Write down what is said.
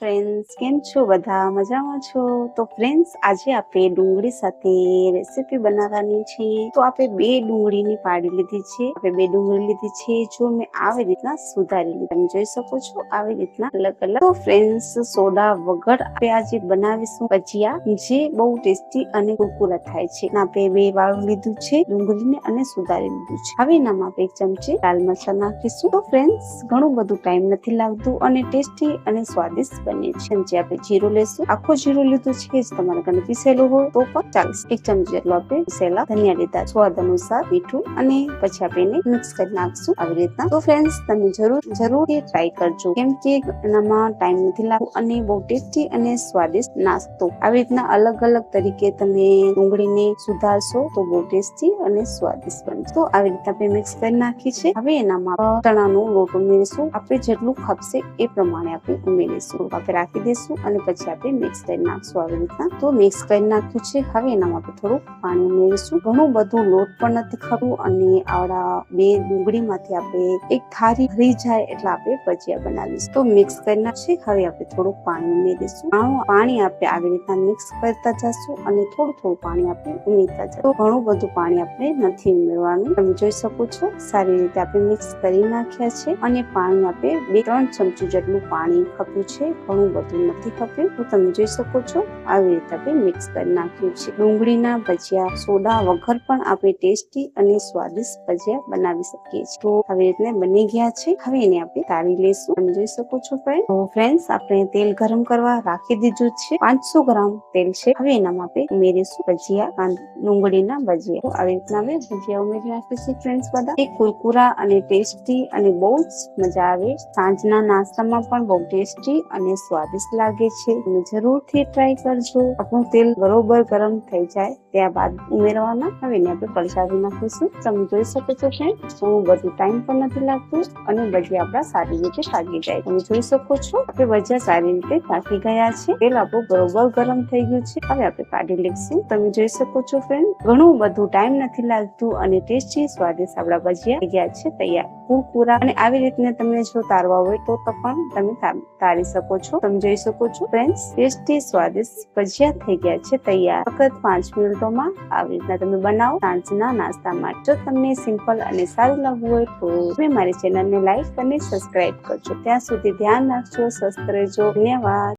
Friends કેમ છો બધા? મજામાં છો? તો ફ્રેન્ડ્સ આજે આપણે ડુંગળી સાથે રેસીપી બનાવવાની છે. તો આપણે બે ડુંગળીની પાડી લીધી છે. આપણે બે ડુંગળી લીધી છે, જો મેં આવી રીતના સુધારી લીધી. તમે જોઈ શકો છો, આવી રીતના અલગ અલગ. તો ફ્રેન્ડ્સ સોડા વગર આપણે આજે બનાવીશું ભજીયા, જે બહુ ટેસ્ટી અને કુરકુરા થાય છે. આપણે બે વાળું લીધું છે, ડુંગળીને અને સુધારી લીધું છે. હવે એનામાં આપણે એક ચમચી લાલ મરચા નાખીશું. તો ફ્રેન્ડ્સ ઘણું બધું ટાઈમ નથી લાગતું અને ટેસ્ટી અને સ્વાદિષ્ટ બને છે. ચમચી આપણે જીરું લેશું. આખો જીરું લીધું છે જ તમારે ઘરે પીસેલું હોય તો પણ ચાલીસ. એક ચમચી જેટલું આપણે પીસેલા ધનિયા લીધા સ્વાદ અનુસાર મીઠું અને પછી આપણે એને મિક્સ કરી નાખશું આવી રીતના. તો ફ્રેન્ડ્સ તમે જરૂર જરૂર ટ્રાય કરજો. કેમ કે એનામાં ટાઈમ નથી લાગતો અને બહુ ટેસ્ટી અને સ્વાદિષ્ટ નાસ્તો. આવી રીતના અલગ અલગ તરીકે તમે ડુંગળીને સુધારશો તો બહુ ટેસ્ટી અને સ્વાદિષ્ટ બનશે. તો આવી રીતે આપણે મિક્સ કરી નાખી છે. હવે એનામાં ચણાનો લોટ ઉમેરીશું. આપણે જેટલું ખપશે એ પ્રમાણે આપણે ઉમેરીશું. આપણે રાખી દઈશું અને પછી આપણે મિક્સ કરી નાખશું આવી રીતના. તો મિક્સ કરી નાખ્યું છે. હવે એનામાં આપણે થોડું પાણી ઉમેરીશું. ઘણું બધું લોટ પણ નથી ખરું અને આવડા બે ડુંગળીમાંથી આપણે એક થારી ભરી જાય એટલે આપણે ભજીયા બનાવીશું. તો મિક્સ કરી નાખશે. હવે આપણે થોડુંક પાણી ઉમેરીશું. પાણી આપણે આવી રીતના મિક્સ કરતા જશું અને થોડું થોડું પાણી આપણે ઉમેરતા જશું. તો ઘણું બધું પાણી આપણે નથી ઉમેરવાનું. તમે જોઈ શકો છો, સારી રીતે આપણે મિક્સ કરી નાખ્યા છે અને પાણી આપણે બે ત્રણ ચમચી જેટલું પાણી ખપ્યું છે. ઘણું બધું નથી ખપ્યું તો તમે જોઈ શકો છો, આવી રીતે આપણે મિક્સ કરી નાખ્યું છે. ડુંગળીના ભજીયા, સોડા વગર પણ આપણે ટેસ્ટી અને સ્વાદિષ્ટ ભજીયા બનાવી શકીએ છીએ. તો આવી રીતે બની ગયા છે. હવે એને આપણે તાળી લેશું તમે જોઈ શકો છો ફ્રેન્ડ તો આપણે તેલ ગરમ કરવા રાખી દીધું છે. પાંચસો ગ્રામ તેલ છે. હવે એનામાં આપણે ઉમેરીશું ભજીયા ડુંગળીના ભજીયા. તો આવી રીતના અમે ભજીયા ઉમેરી નાખીશું ફ્રેન્ડ્સ બધા. એ કુરકુરા અને ટેસ્ટી અને બહુ જ મજા આવે. સાંજના નાસ્તામાં પણ બહુ ટેસ્ટી અને સ્વાદિષ્ટ લાગે છે. તમે જરૂરથી ટ્રાય કરજો. આપણું તેલ બરોબર ગરમ થઈ જાય ત્યારબાદ ઉમેરવાના હવે એને આપણે પલસાવી નાખીશું. તમે જોઈ શકો છો ફ્રેન્ડ બહુ બધું ટાઈમ પણ નથી લાગતું અને ભજીયા આપણા સારી રીતે પાકી જાય. તમે જોઈ શકો છો આપણે ભજીયા સારી રીતે પાકી ગયા છે. તેલ આપણું બરોબર ગરમ થઈ ગયું છે. હવે આપણે કાઢી લઈશું. તમે જોઈ શકો છો ફ્રેન્ડ ઘણું બધું ટાઈમ નથી લાગતું અને ટેસ્ટી સ્વાદિષ્ટ આપણા ભજીયા થઈ ગયા છે. તૈયાર. કુરકુરા અને આવી રીતને તમે જો તારવા હોય તો પણ તમે તારી તારી શકો છો. તમે જોઈ શકો છો ફ્રેન્ડ્સ ટેસ્ટી, સ્વાદિષ્ટ, ભજીયા થઈ ગયા છે તૈયાર. ફક્ત પાંચ મિનિટોમાં આવી રીતના તમે બનાવો સાંજના નાસ્તા માટે. જો તમને સિમ્પલ અને સારું લાગવું હોય તો તમે મારી ચેનલને લાઈક અને સબસ્ક્રાઇબ કરજો. ત્યાં સુધી ધ્યાન રાખજો, સ્વસ્થ રહેજો. ધન્યવાદ.